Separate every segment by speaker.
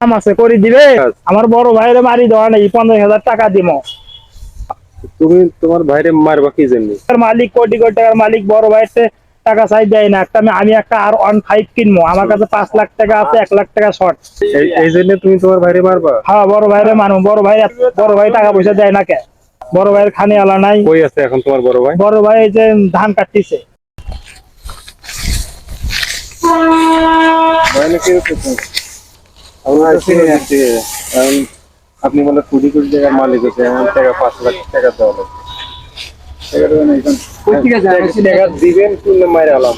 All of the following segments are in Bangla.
Speaker 1: দাম আছে করে দিবে। আমার বড় ভাইয়ের মারি দেওয়া নেই পঞ্চাশ হাজার টাকা দিব
Speaker 2: তুমি তোমার ভাইরে মারবা কি জন্য?
Speaker 1: মালিক কোটি কোটি টাকার মালিক বড় ভাইয়ের টাকা চাই দেয় না। একটা আমি একটা আর ওয়ান ফাইভ কিনবো। আমার কাছে পাঁচ লাখ টাকা আছে এক লাখ টাকা শর্ট।
Speaker 2: এই- জন্য তুমি তোমার ভাইরে মারবা?
Speaker 1: হ্যাঁ বড় ভাইরে মানবো বড় ভাই বড় ভাই টাকা পয়সা দেয় না কে? বড় ভাইয়ের খানি আলা নাই।
Speaker 2: কই আছে এখন তোমার বড় ভাই?
Speaker 1: বড় ভাই এই যে ধান কাটতিছে।
Speaker 2: আপনি বলে কোটি কোটি টাকার মালিক আছে এমন টাকা পাঁচ লাখ টাকা দেওয়া লাগবে। টাকা দিবেন কিনলে মাইরে আলাম?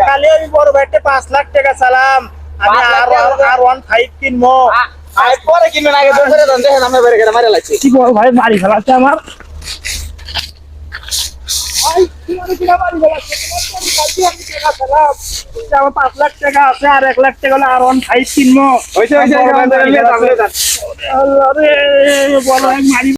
Speaker 1: কালি আমি বড় ভাইতে পাঁচ লাখ টাকা চালাম আমি
Speaker 3: পাঁচ লাখ
Speaker 1: আর ওয়ান ফাইভ কিনবো।
Speaker 3: পরে কিনবেন আগে দেখেন
Speaker 1: ভাই মারি ফেলাচ্ছে আমার ভাই, তোমার কিনা মারি ফেলাচ্ছে? তোমার তো আমি কালকে আমি টাকা চালাম। এই যে আমার পাঁচ লাখ টাকা আছে আর এক লাখ টাকা আর ওয়ান ফাইভ কিনবো। বড় মারি